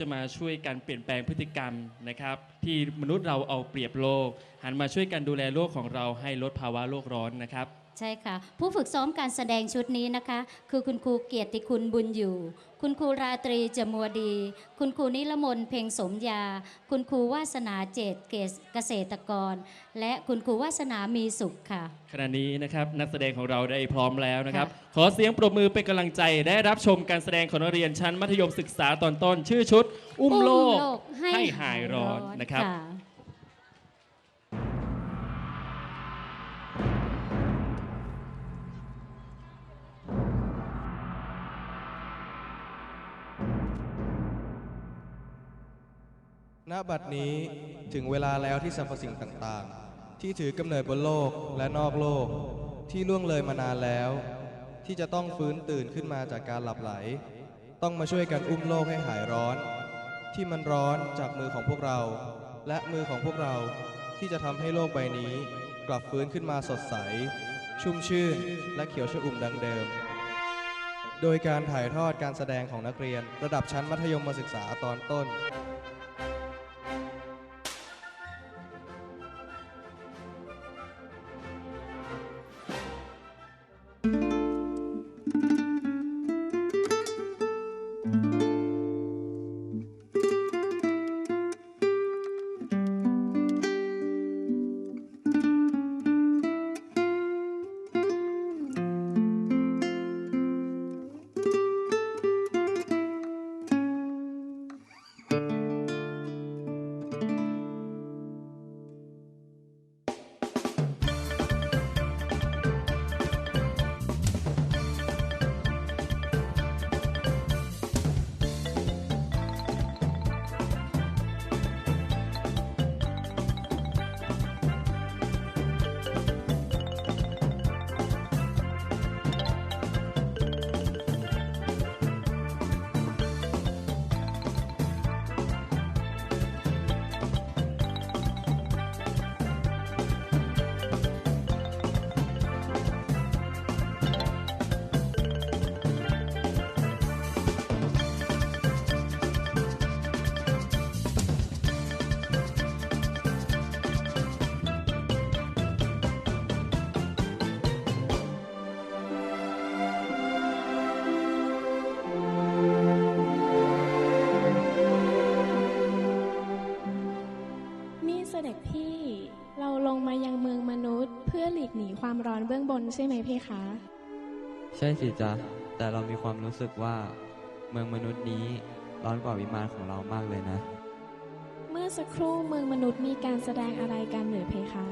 จะมาช่วยกันเปลี่ยนแปลงพฤติกรรมนะครับที่มนุษย์เราเอาเปรียบโลก หันมาช่วยกันดูแลโลกของเราให้ลดภาวะโลกร้อนนะครับ ใช่ค่ะ ผู้ฝึกซ้อมการแสดงชุดนี้นะคะ คือคุณครูเกียรติคุณบุญอยู่ คุณครูราตรีจมัวดี คุณครูนิรมนเพ็งสมยา คุณครูวาสนาเจตเกษเกษตรกร และคุณครูวาสนามีสุขค่ะ ขณะนี้นะครับนักแสดงของเราได้พร้อมแล้วนะครับค่ะขอเสียงปรบมือเป็นกำลังใจได้รับชมการแสดงของนักเรียนชั้นมัธยมศึกษาตอนต้น ชื่อชุด อุ้มโลกให้หายร้อนนะครับ ณบัดนี้ถึงเวลาแล้วที่สรรพสิ่งต่างๆ ที่ถือกำเนิดบนโลกและนอกโลก ที่ล่วงเลยมานานแล้ว ที่จะต้องฟื้นตื่นขึ้นมาจากการหลับไหล ต้องมาช่วยกันอุ้มโลกให้หายร้อน ที่มันร้อนจากมือของพวกเรา และมือของพวกเราที่จะทำให้โลกใบนี้ กลับฟื้นขึ้นมาสดใส ชุ่มชื่นและเขียวชอุ่มดังเดิม โดยการถ่ายทอดการแสดงของนักเรียนระดับชั้นมัธยมศึกษาตอนต้น นใช่ไหมเพคะ ใช่สิจ๊ะ แต่เรามีความรู้สึกว่า เมืองมนุษย์นี้ร้อนกว่าวิมานของเรามากเลยนะ เมื่อสักครู่เมืองมนุษย์มีการแสดงอะไรกันหรือเพคะ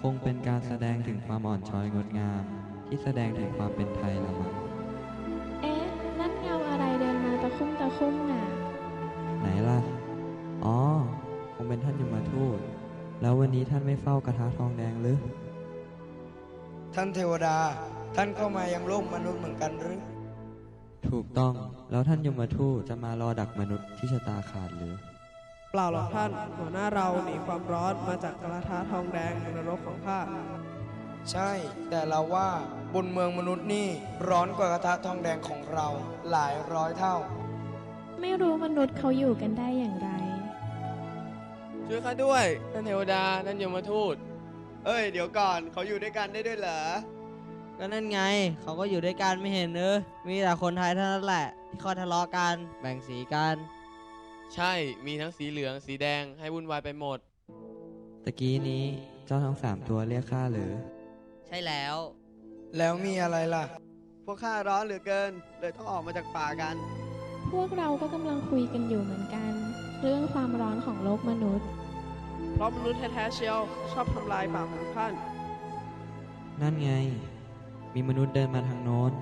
คงเป็นการแสดงถึงความอ่อนช้อยงดงาม ที่แสดงถึงความเป็นไทยละมั้งเอ๊ะ นั่นเงาอะไรเดินมาตะคุ่มตะคุ่มน่ะ ไหนล่ะ อ๋อ คงเป็นท่านยมทูต แล้ววันนี้ท่านไม่เฝ้ากระทะทองแดงหรือ ท่านเทวดา ท่านก็มายังโลกมนุษย์เหมือนกันหรือ ถูกต้องแล้วท่านยมทูตจะมารอดักมนุษย์ที่ชะตาขาดหรือ เปล่าหรอกท่านหัวหน้าเราหนีความร้อนมาจากกระทะทองแดงในนรกของข้าใช่ แต่เราว่าบนเมืองมนุษย์นี่ร้อนกว่ากระทะทองแดงของเราหลายร้อยเท่า ไม่รู้มนุษย์เขาอยู่กันได้อย่างไร ช่วยข้าด้วย ท่านเทวดา ท่านยมทูต เอ้ย เดี๋ยวก่อนเขาอยู่ด้วยกันได้ด้วยเหรอ ก็นั่นไง เขาก็อยู่ด้วยกันไม่เห็นเนอะมีแต่คนไทยเท่านั้นแหละ ที่คอยทะเลาะกันแบ่งสีกัน ใช่ มีทั้งสีเหลืองสีแดงให้วุ่นวายไปหมด ตะกี้นี้เจ้าทั้งสามตัวเรียกข้าหรือ ใช่แล้ว แล้วมีอะไรล่ะ พวกข้าร้อนเหลือเกิน เลยต้องออกมาจากป่ากัน พวกเราก็กำลังคุยกันอยู่เหมือนกัน เรื่องความร้อนของโลกมนุษย์ เพราะมนุษย์แท้ๆเชียว ชอบทำลายป่าของท่าน นั่นไง มีมนุษย์เดินมาทางโน้น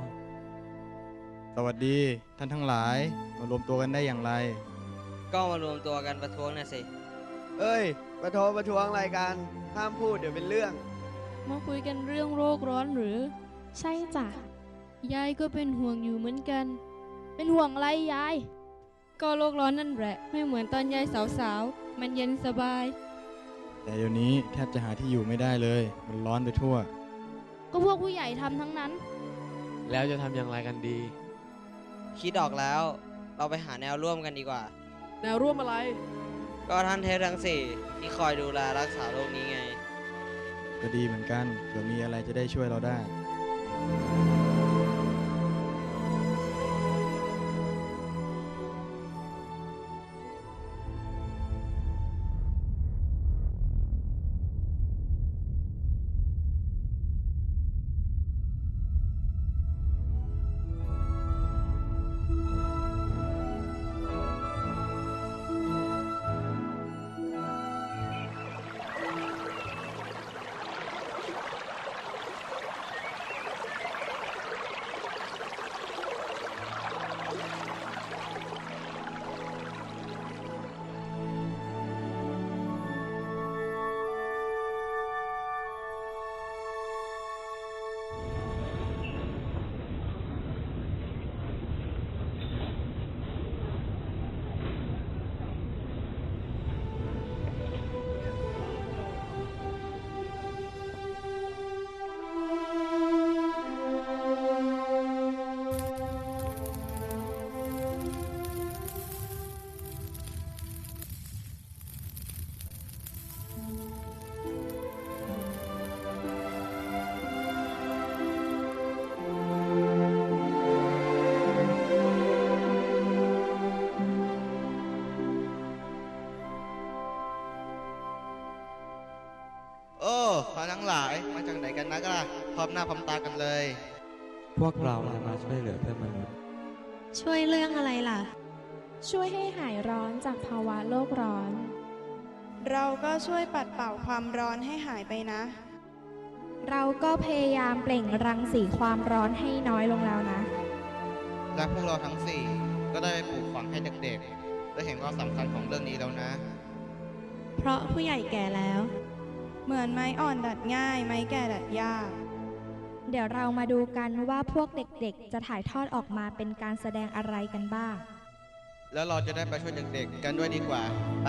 สวัสดีท่านทั้งหลาย มารวมตัวกันได้อย่างไร ก็มารวมตัวกันประท้วงนะสิ เอ้ย ประโทประท้วงอะไรกันห้ามพูดเดี๋ยวเป็นเรื่อง มาคุยกันเรื่องโรคร้อนหรือ ใช่จ้ะ ยายก็เป็นห่วงอยู่เหมือนกัน เป็นห่วงอะไรยาย ก็โลกร้อนนั่นแหละ ไม่เหมือนตอนยายสาวๆ มันเย็นสบาย แต่เดี๋ยวนี้แทบจะหาที่อยู่ไม่ได้เลย มันร้อนไปทั่ว ก็พวกผู้ใหญ่ทำทั้งนั้น แล้วจะทำอย่างไรกันดี คิดออกแล้ว เราไปหาแนวร่วมกันดีกว่า แนวร่วมอะไร ก็ท่านเทพทั้งสี่ที่คอยดูแลรักษาโลกนี้ไง ก็ดีเหมือนกันเผื่อมีอะไรจะได้ช่วยเราได้ นกันนักล่ะพร้อมหน้าพร้อมตากันเลย พวกเราจะมาช่วยเหลือเพื่อนมนุษย์ช่วยเรื่องอะไรล่ะ ช่วยให้หายร้อนจากภาวะโลกร้อน เราก็ช่วยปัดเป่าความร้อนให้หายไปนะ เราก็พยายามเปล่งรังสีความร้อนให้น้อยลงแล้วนะ และพวกเราทั้งสี่ก็ได้ไปปลูกฝังให้เด็กๆ ได้เห็นความสำคัญของเรื่องนี้แล้วนะ เพราะผู้ใหญ่แก่แล้ว เหมือนไม้อ่อนดัดง่าย ไม้แก่ดัดยาก เดี๋ยวเรามาดูกันว่าพวกเด็กๆ จะถ่ายทอดออกมาเป็นการแสดงอะไรกันบ้าง แล้วเราจะได้ไปช่วยเด็กๆกันด้วยดีกว่าไป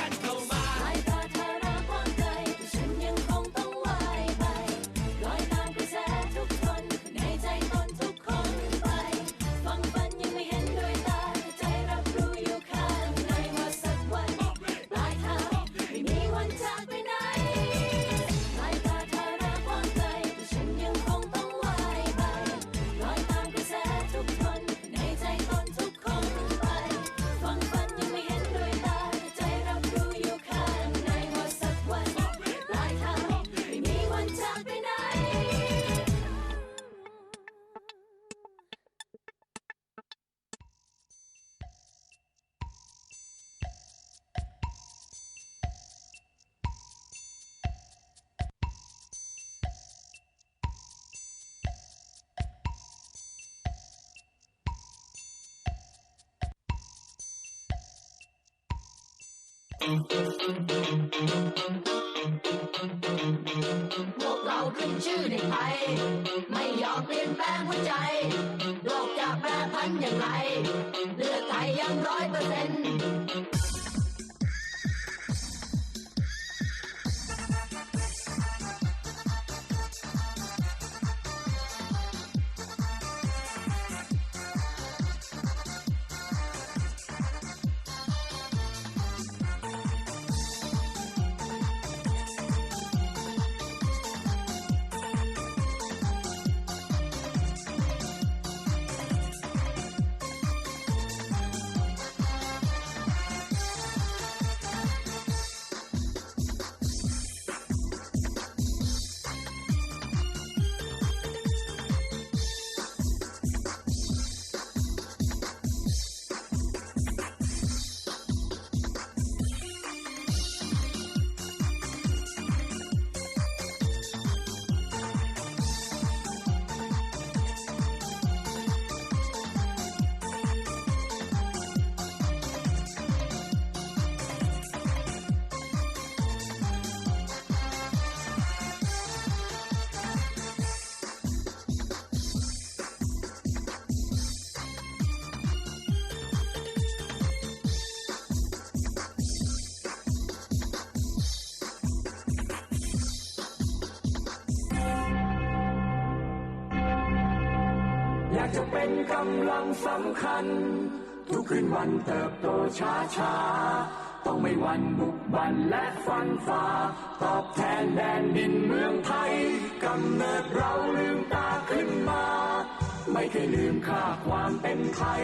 พวกเราขึ้นชื่อในไทย ไม่ยอมเปลี่ยนแปลงหัวใจโลกจะแปรพันอย่างไร เลือดไทยังร้อยเปอร์เซ็นต์ากจะเป็นกำลังสำคัญ ทุกคืนวันเติบโตช้าช้าต้องไม่วันบุกบันและฟันฝ่า ตอบแทนแดนดินเมืองไทย กำเนิดเราลืมตาขึ้นมา ไม่เคยลืมค่าความเป็นไทย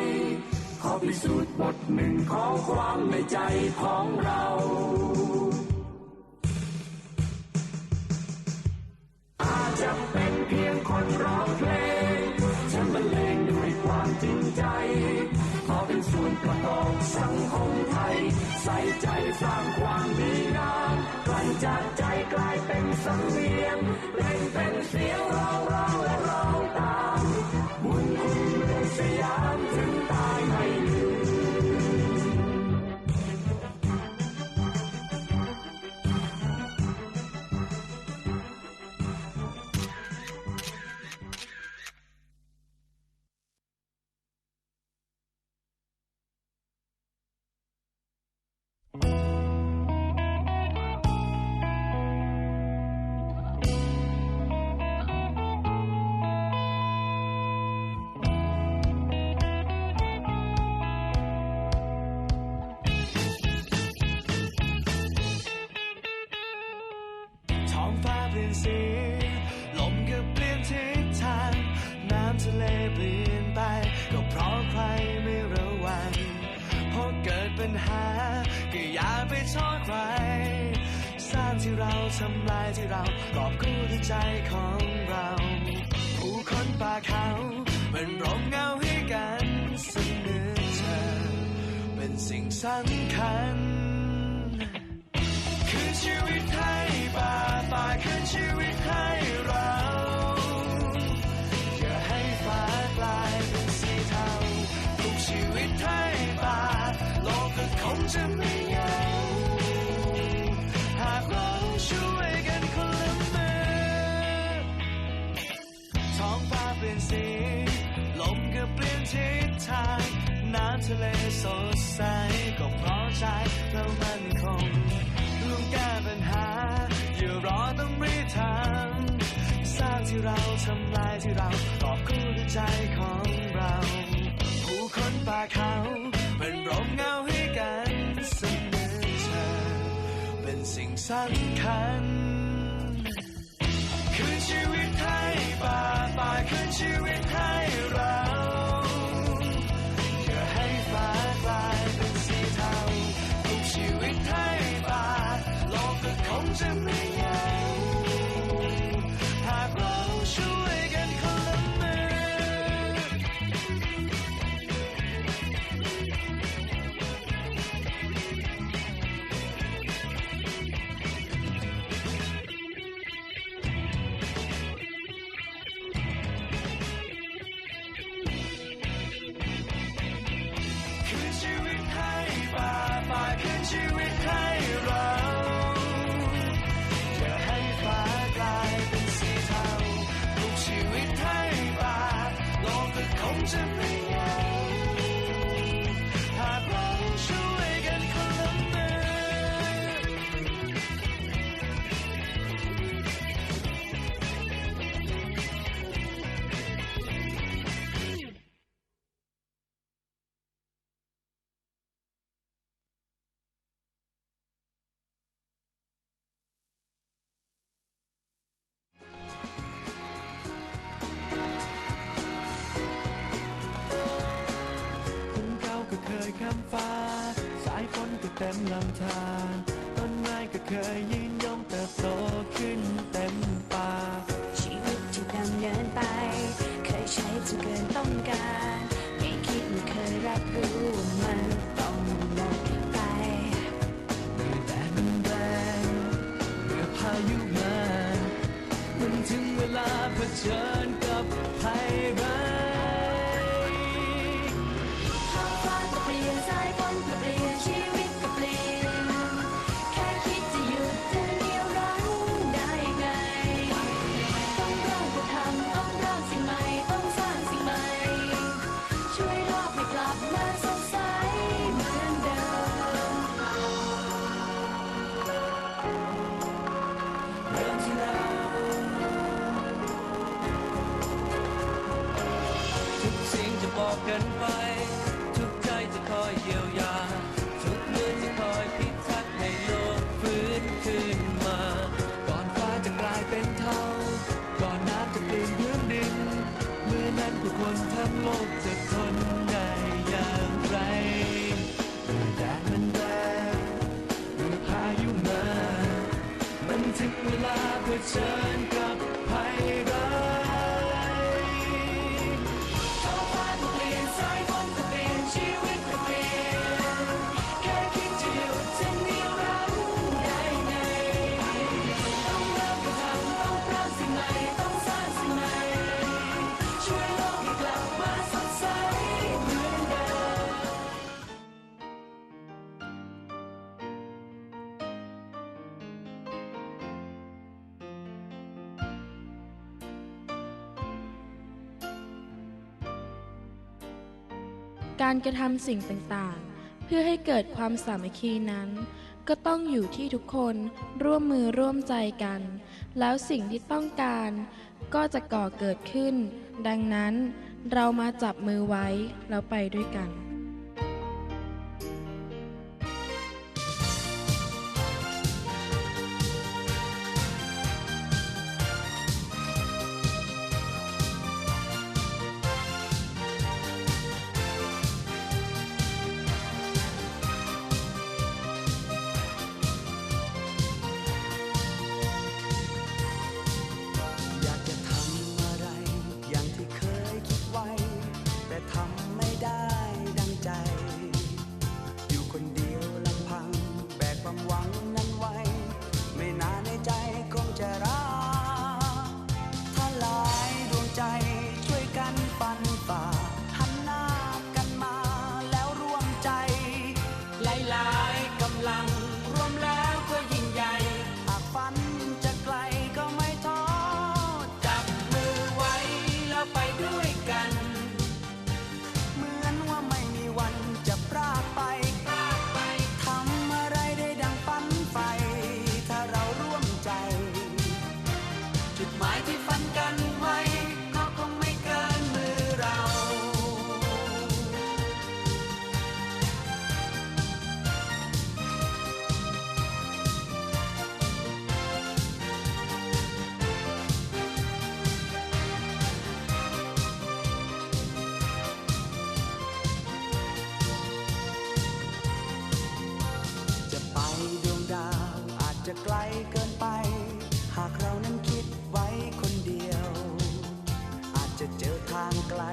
ขอพิสูจน์บทหนึ่งของความในใจของเราอาจจะเป็นเพียงคนร้องเพลง ปกอบสังคมไทย ใส่ใจสร้างความดีงามกลั่นจากใจกลายเป็นสังเวียงเร่งเป็นเสียงเราเราแสีลมก็เปลี่ยนทิศทางน้ำทะเลเปลี่ยนไป ก็เพราะใครไม่ระวังพอเกิดปัญหา ก็อย่าไปโทษใคร สร้างที่เราทำลายที่เรากอบกู้ด้วยใจของเรา ผู้คนป่าเขาเป็นร่มเงาให้กันเสมอเธอเป็นสิ่งสำคัญ ชีวิตให้ป่าป่าคืนชีวิตให้เราอย่าให้ฟ้ากลายเป็นสีเทาทุกชีวิตให้ป่าโลกก็คงจะไม่ยาหากเราช่วยกันคนละมือท้องฟ้าเปลี่ยนสีลมก็เปลี่ยนทิศทางน้ำทะเลสดใส สำคัญ คืนชีวิตให้ป่าป่าคืนชีวิตให้เรา เต็มลำธารต้นไม้ก็เคยยืนยงเติบโตขึ้นเต็มป่าชีวิตที่ดำเนินไป เคยใช้จนเกินต้องการ ไม่คิดไม่เคยรับรู้ว่ามันต้องหมดไปเมื่อแดดมันแรงเมื่อพายุมามันถึงเวลาเผชิญ บอกกันไป ทุกใจจะคอยเยียวยา ทุกมือจะคอยพิทักษ์ให้โลกฟื้นคืนมา ก่อนฟ้าจะกลายเป็นเทาก่อนน้ำจะเปลี่ยนพื้นดิน เมื่อนั้นผู้คนทั้งโลกจะทนได้อย่างไรเมื่อแดดมันแรงเมื่อพายุมา มันถึงเวลาเผชิญ การกระทำสิ่งต่างๆ เพื่อให้เกิดความสามัคคีนั้น ก็ต้องอยู่ที่ทุกคนร่วมมือร่วมใจกัน แล้วสิ่งที่ต้องการ ก็จะก่อเกิดขึ้น ดังนั้นเรามาจับมือไว้แล้วไปด้วยกัน ไกลเกินไป หากเรานั้นคิดไว้คนเดียว อาจจะเจอทางไกล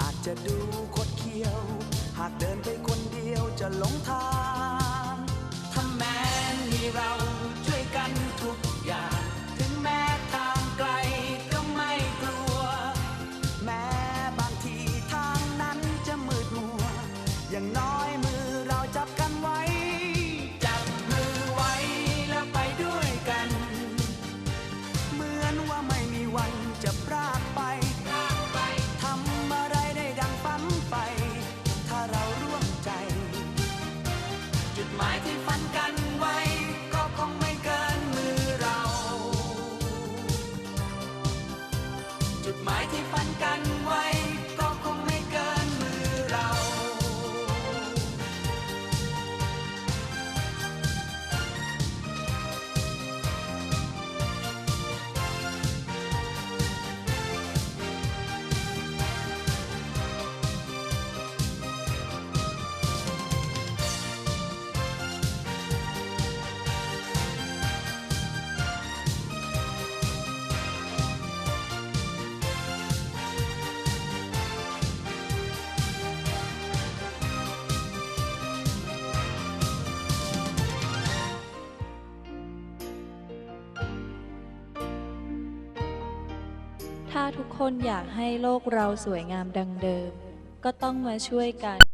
อาจจะดู ทุกคนอยากให้โลกเราสวยงามดังเดิม ก็ต้องมาช่วยกัน